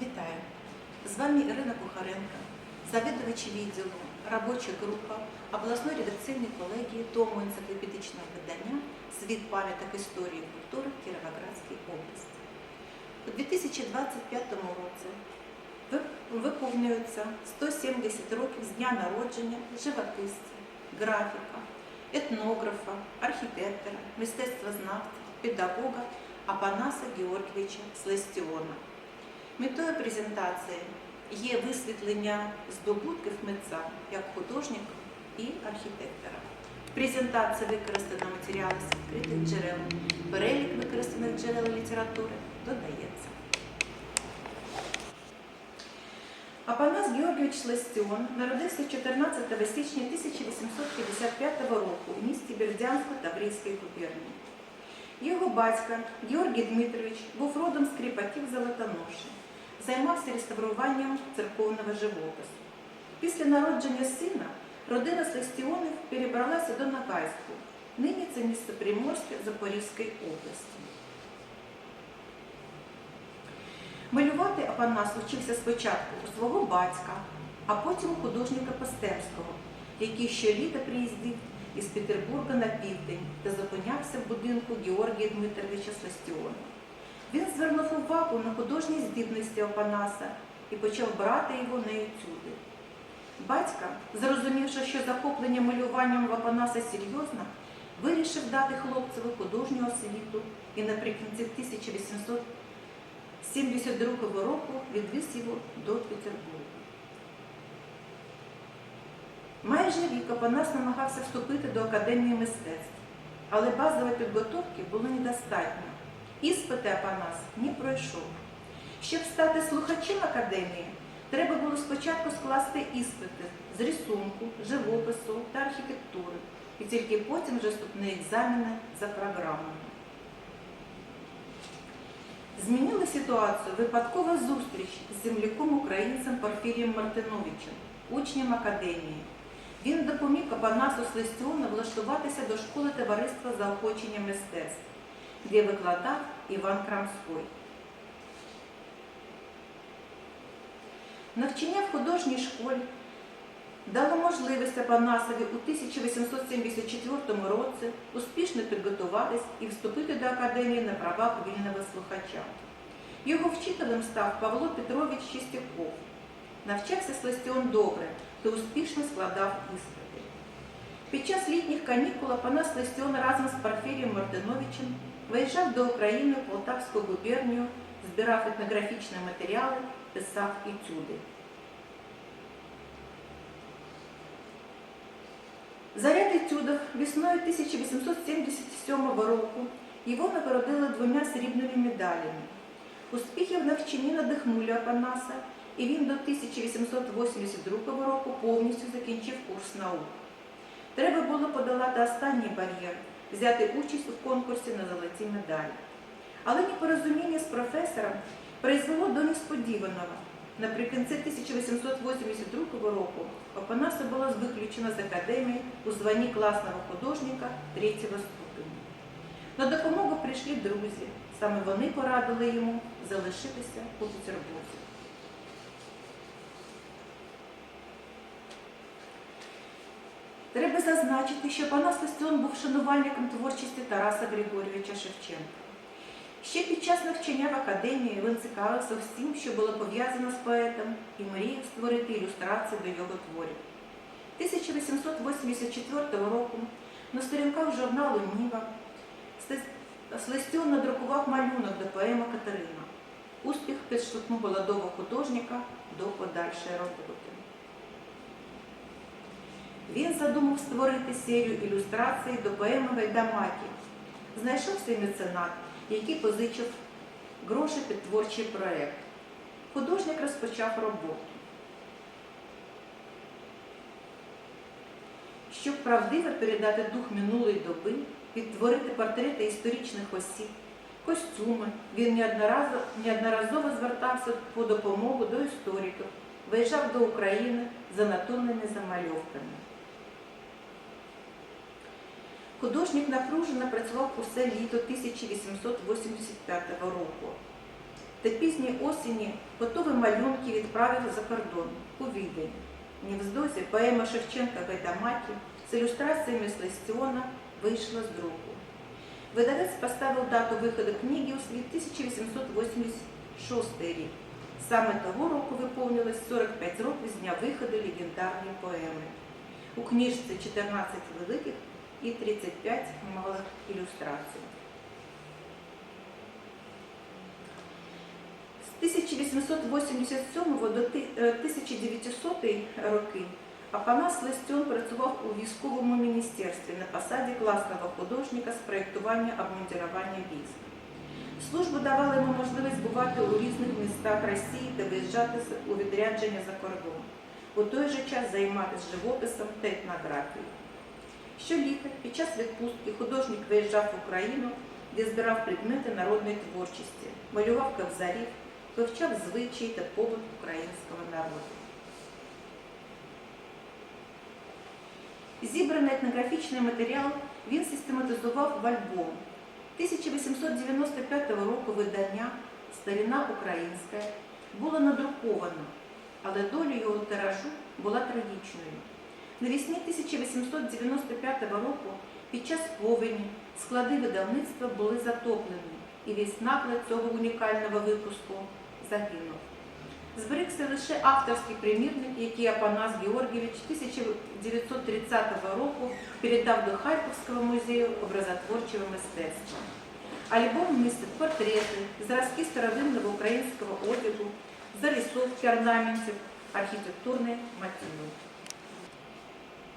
Вітаю! З вами Ірина Кухаренко, завідувач відділу робоча група обласної редакційної колегії Тому енциклопедичного видання Світ пам'яток історії і культури Кіровоградській області. У 2025 році ви- виповнюється 170 років з дня народження живописця, графіка, етнографа, архітектора, мистецтвознавця, педагога Апанаса Георгійовича Сластіона. Метою презентації є висвітлення здобутків митця як художника і архітектора. В презентації використано матеріали з відкритих джерел. Перелік використаних джерел літератури додається. Апанас Георгійович Сластіон народився 14 січня 1855 року в місті Бердянську Таврійської губернії. Його батько Георгій Дмитрович був родом з кріпаків Золотоноші, займався реставруванням церковного живопису. Після народження сина родина Сластіонів перебралася до Ногайську. Нині це місто Приморське Запорізької області. Малювати Апанас вчився спочатку у свого батька, а потім у художника Пастемського, який щоліта приїздив із Петербурга на південь та зупинявся в будинку Георгія Дмитровича Сластіона. Він звернув увагу на художні здібності Опанаса і почав брати його на етюди. Батька, зрозумівши, що захоплення малюванням в Апанаса серйозно, вирішив дати хлопцеву художню освіту і наприкінці 1872 року відвіз його до Петербурга. Майже рік Апанас намагався вступити до Академії мистецтв, але базової підготовки було недостатньо. Іспити Апанас не пройшов. Щоб стати слухачем академії, треба було спочатку скласти іспити з рисунку, живопису та архітектури, і тільки потім вже вступні екзамени за програмою. Змінила ситуацію випадкова зустріч з земляком українцем Порфірієм Мартиновичем, учнем академії. Він допоміг Апанасу Слистіону влаштуватися до школи товариства заохочення мистецтв, де викладав Іван Крамской. Навчання в художній школі дало можливість Апанасові у 1874 році успішно підготуватись і вступити до академії на правах вільного слухача. Його вчителем став Павло Петрович Чистяков. Навчався Сластіон добре та успішно складав іспити. Під час літніх канікул Апанас Сластіон разом з Порфірієм Мартиновичем виїжджав до України в Полтавську губернію, збирав етнографічні матеріали, писав етюди. За ряд етюдів весною 1877 року його нагородили двома срібними медалями. Успіхи в навчанні надихнули Апанаса, і він до 1882 року повністю закінчив курс наук. Треба було подолати останній бар'єр, взяти участь у конкурсі на золоті медалі. Але непорозуміння з професором призвело до несподіваного. Наприкінці 1882 року Опанаса було виключено з академії у званні класного художника третього ступеня. На допомогу прийшли друзі. Саме вони порадили йому залишитися у Петербурзі. Треба зазначити, що Панас Листіон був шанувальником творчості Тараса Григорьовича Шевченка. Ще під час навчання в академії він цікавився всім, що було пов'язано з поетом, і мріяв створити ілюстрації до його творів. 1884 року на сторінках журналу Ніва Слистьон надрукував малюнок до поеми Катерина. Успіх підштовхнув молодого художника до подальшої роботи. Він задумав створити серію ілюстрацій до поеми Гайдамакі. Знайшовся і меценат, який позичив гроші під творчий проєкт. Художник розпочав роботу. Щоб правдиво передати дух минулої доби, відтворити портрети історичних осіб, костюми, він неодноразово, неодноразово звертався по допомогу до істориків, виїжджав до України з анатомними замальовками. Художник напружено працював усе літо 1885 року. та пізньої осені готові малюнки відправив за кордон у Відень. Невздозі поема Шевченка Гайдамакі з ілюстраціями з вийшла з друку. Видавець поставив дату виходу книги у світ 1886 рік. Саме того року виповнилось 45 років з дня виходу легендарної поеми. У книжці 14 великих і 35 малих ілюстрацій. З 1887 до е, 1900 роки Апанас Листьон працював у військовому міністерстві на посаді класного художника з проєктування обмундірування військ. Службу давала йому можливість бувати у різних містах Росії та виїжджати у відрядження за кордон. У той же час займатися живописом та етнографією. Щоліта під час відпустки художник виїжджав в Україну, де збирав предмети народної творчості, малював кобзарів, вивчав звичаї та побут українського народу. Зібраний етнографічний матеріал він систематизував в альбом. 1895 року видання Старіна Українська було надруковано, але доля його тиражу була трагічною. Навесні 1895 року під час повені склади видавництва були затоплені, і весь наклад цього унікального випуску загинув. Зберігся лише авторський примірник, який Апанас Георгійович 1930 року передав до Харківського музею образотворчого мистецтва. Альбом містить портрети, зразки старовинного українського одягу, зарисовки орнаментів, архітектурні мотиви.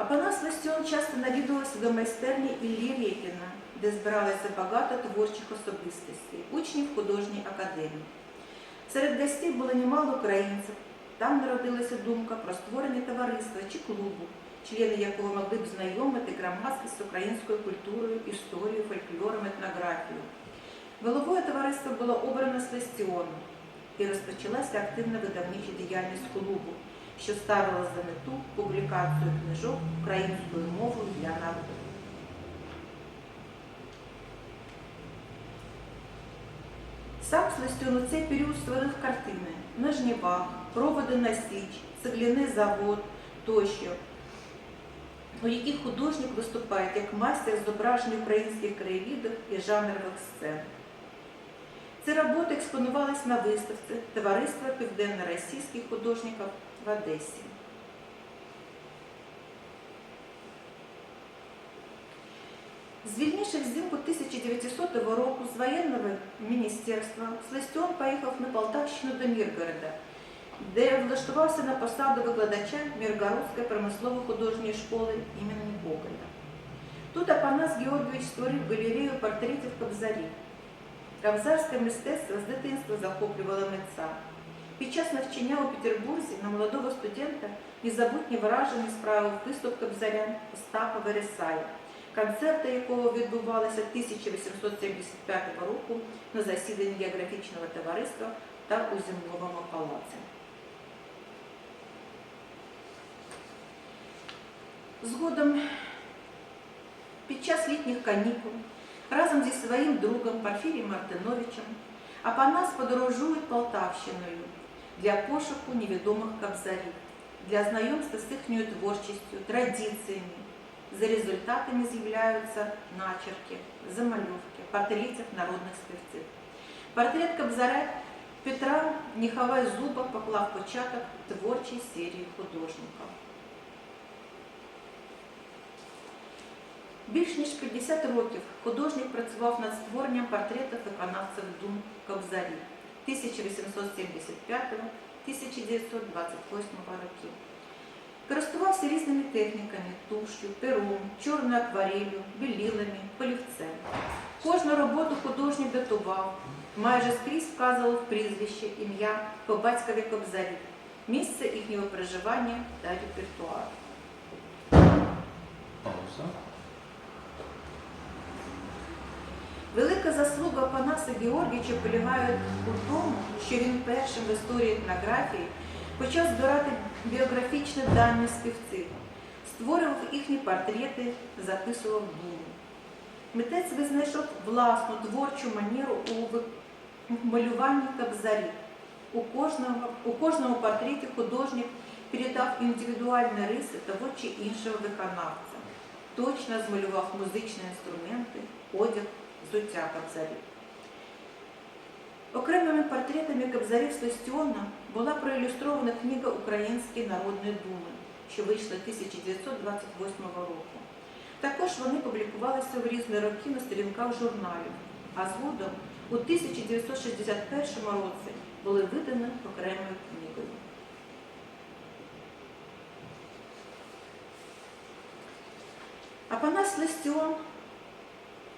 Апанас Листьон часто навідувався до майстерні Іллі Рєпіна, де збиралося багато творчих особистостей, учнів художньої академії. Серед гостей було немало українців. Там народилася думка про створення товариства чи клубу, члени якого могли б знайомити громадськість з українською культурою, історією, фольклором, етнографією. Головою товариства було обрано Слестіону і розпочалася активна видавнича діяльність клубу, що ставила за мету публікацію книжок українською мовою для народу. Сам Слестюн у цей період створив картини на жнівах, проводи на січ, цегляний завод тощо, у яких художник виступає як майстер зображення українських краєвідів і жанрових сцен. Ці роботи експонувались на виставці Товариства південно-російських художників в Одесі. Звільнивши взимку 1900 року з воєнного міністерства, Слестьон поїхав на Полтавщину до Міргорода, де влаштувався на посаду викладача Міргородської промислово-художньої школи імені Гоголя. Тут Апанас Георгійович створив галерею портретів кобзарів. Кобзарське мистецтво з дитинства захоплювало митця. Під час навчання у Петербурзі на молодого студента незабутні враження справив виступ кобзаря Остапа Вересая, концерти якого відбувалися 1875 року на засіданні географічного товариства та у Земловому палаці. Згодом під час літніх канікул разом зі своїм другом Порфірієм Мартиновичем Апанас подорожує Полтавщиною для пошуку невідомих кобзарів, для знайомства з їхньою творчістю, традиціями. За результатами з'являються начерки, замальовки, портретів народних співців. Портрет Кобзаря Петра Ніхавай Зуба поклав початок творчій серії художника. Більш ніж 50 років художник працював над створенням портретів виконавців Дум Кобзарі 1875-1928 років. Користувався різними техніками туш'ю, пером, чорною акварелью, білілами, полівцем. Кожну роботу художник датував, майже скрізь вказував прізвище, ім'я по батькові кобзарі, місце їхнього проживання та репертуар. Велика заслуга Панаса Георгійовича полягає у тому, що він першим в історії етнографії почав збирати біографічні дані співців, створював їхні портрети, записував думи. Митець визнайшов власну творчу манеру у малюванні кобзарів. У кожному, у кожному портреті художник передав індивідуальні риси того чи іншого виконавця, точно змалював музичні інструменти, одяг, взуття кобзарів. Окремими портретами кобзарів Сластіона була проілюстрована книга Української народної думи, що вийшла 1928 року. Також вони публікувалися в різні роки на сторінках журналів, а згодом у 1961 році були видані окремою книгою. Апанас Лестіон –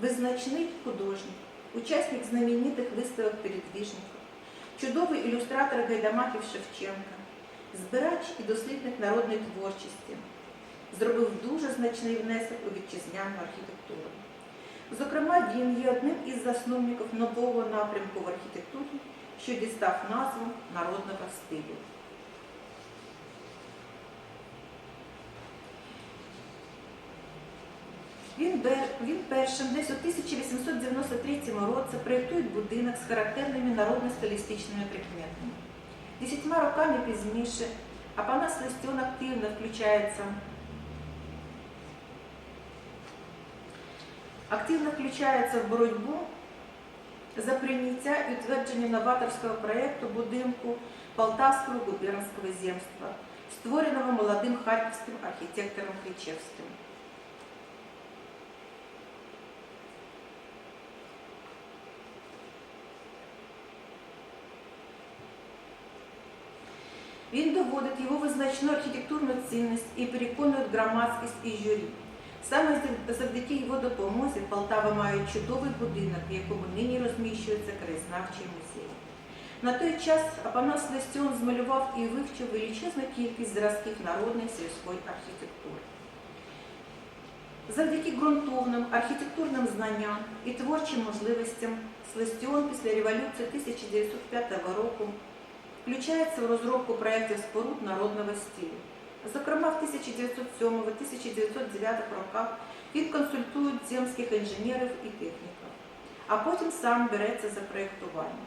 визначний художник, учасник знаменитих виставок передвіжників, чудовий ілюстратор гайдамаків Шевченка, збирач і дослідник народної творчості, зробив дуже значний внесок у вітчизняну архітектуру. Зокрема, він є одним із засновників нового напрямку в архітектурі, що дістав назву народного стилю. Він, він першим десь у 1893 році проєктує будинок з характерними народно-стилістичними прикметами. Десятьма роками пізніше Апанас Листіон активно включається активно включається в боротьбу за прийняття і утвердження новаторського проєкту будинку Полтавського губернського земства, створеного молодим харківським архітектором Кричевським. Він доводить його визначну архітектурну цінність і переконує громадськість і журі. Саме завдяки його допомозі Полтава має чудовий будинок, в якому нині розміщується краєзнавчий музей. На той час Апанас Лестіон змалював і вивчив величезну кількість зразків народної сільської архітектури. Завдяки ґрунтовним архітектурним знанням і творчим можливостям Слестіон після революції 1905 року включається в розробку проєктів споруд народного стилю. Зокрема, в 1907-1909 роках він консультує земських інженерів і техніків, а потім сам береться за проєктування.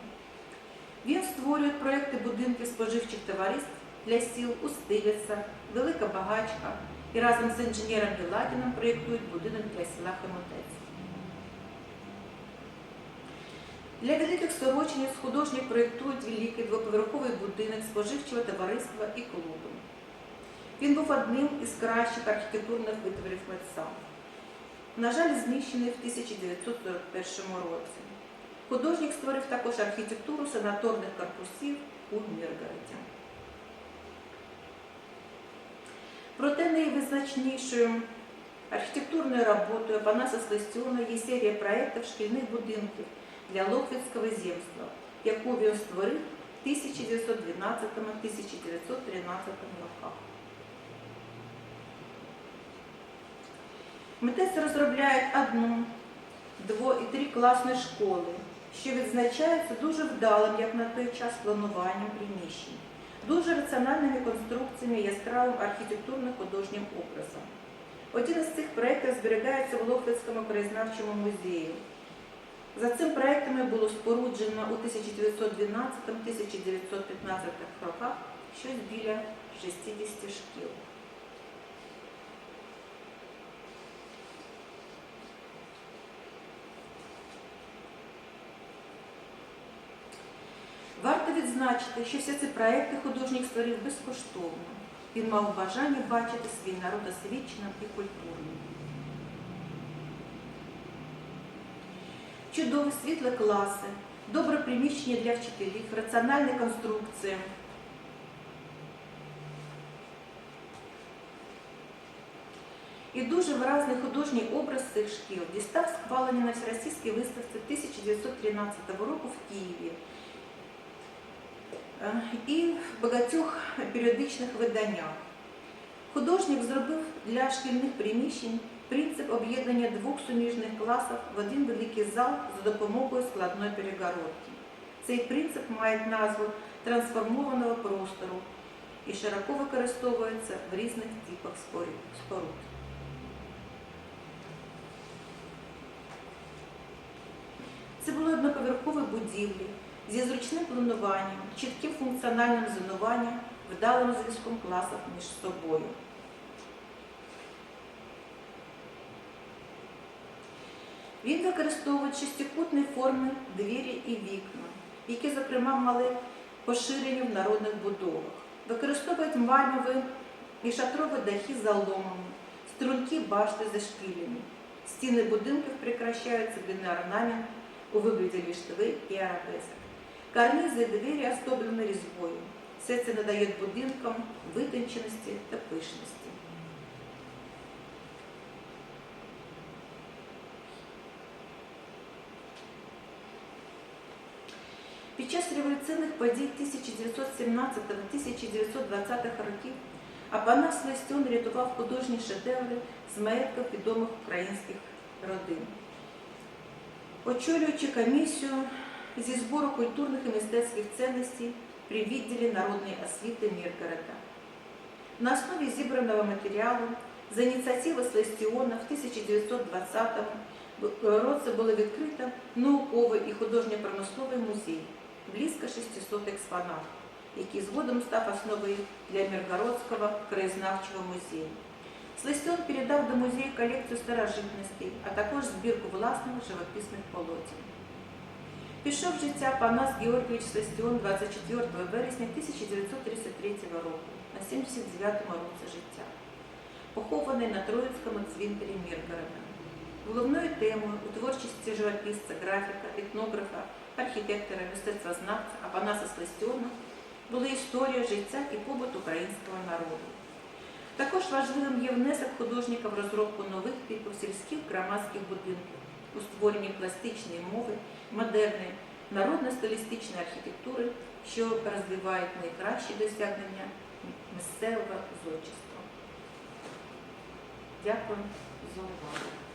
Він створює проєкти будинків споживчих товариств для сіл Устилиця, Велика Багачка і разом з інженером Біладіном проєктують будинок для села Хомутець. Для великих сорочниць художник проєктує великий двоповерховий будинок споживчого товариства і клубу. Він був одним із кращих архітектурних витворів митця. На жаль, знищений в 1941 році. Художник створив також архітектуру санаторних корпусів у Міргороді. Проте найвизначнішою архітектурною роботою Апанаса Сластіона є серія проєктів шкільних будинків для Лохвицького земства, яку він створив в 1912-1913 роках. Митець розробляє одну, дво і три класні школи, що відзначаються дуже вдалим, як на той час, плануванням приміщень, дуже раціональними конструкціями яскравим архітектурно-художнім образом. Один із цих проєктів зберігається в Лохвицькому краєзнавчому музеї. За цим проєктами було споруджено у 1912-1915 роках щось біля 60 шкіл. Варто відзначити, що всі ці проекти художник створив безкоштовно. Він мав бажання бачити свій народ освіченим і культурним. Чудові світлі класи, добре приміщення для вчителів, раціональні конструкції. І дуже виразний художній образ цих шкіл дістав схвалення на Всероссійській виставці 1913 року в Києві Е, і в багатьох періодичних виданнях. Художник зробив для шкільних приміщень принцип об'єднання двох суміжних класів в один великий зал за допомогою складної перегородки. Цей принцип має назву трансформованого простору і широко використовується в різних типах споруд. Це були одноповерхові будівлі, зі зручним плануванням, чітким функціональним зонуванням, вдалим зв'язком класів між собою. Він використовує шестикутні форми двері і вікна, які, зокрема, мали поширення в народних будовах. Використовують мальмові і шатрові дахи заломами, струнки башти за шпилями. Стіни будинків прикрашаються орнамент у вигляді ліштви і арабесок. Карнизи і двері оздоблені різьбою. Все це надає будинкам витонченості та пишності. Під час революційних подій 1917-1920 років Апанас Лестьон рятував художні шедеври з маєтків відомих українських родин. Очолюючи комісію зі збору культурних і мистецьких цінностей при відділі народної освіти Міргорода. На основі зібраного матеріалу за ініціативи Слестіона в 1920 році було відкрито науковий і художньо-промисловий музей, близько 600 експонатів, який згодом став основою для Міргородського краєзнавчого музею. Слестіон передав до музею колекцію старожитностей, а також збірку власних живописних полотен. Пішов в життя Панас Георгійович Слестіон 24 вересня 1933 року, на 79-му році життя, похований на Троїцькому цвинтарі Міргорода. Головною темою у творчості живописця, графіка, етнографа, архітектора, мистецтвознавця Апанаса Слестіона була історія життя і побут українського народу. Також важливим є внесок художника в розробку нових типів сільських громадських будинків у створенні пластичної мови, модерної, народно-стилістичної архітектури, що розвивають найкращі досягнення місцевого зодчества. Дякую за увагу.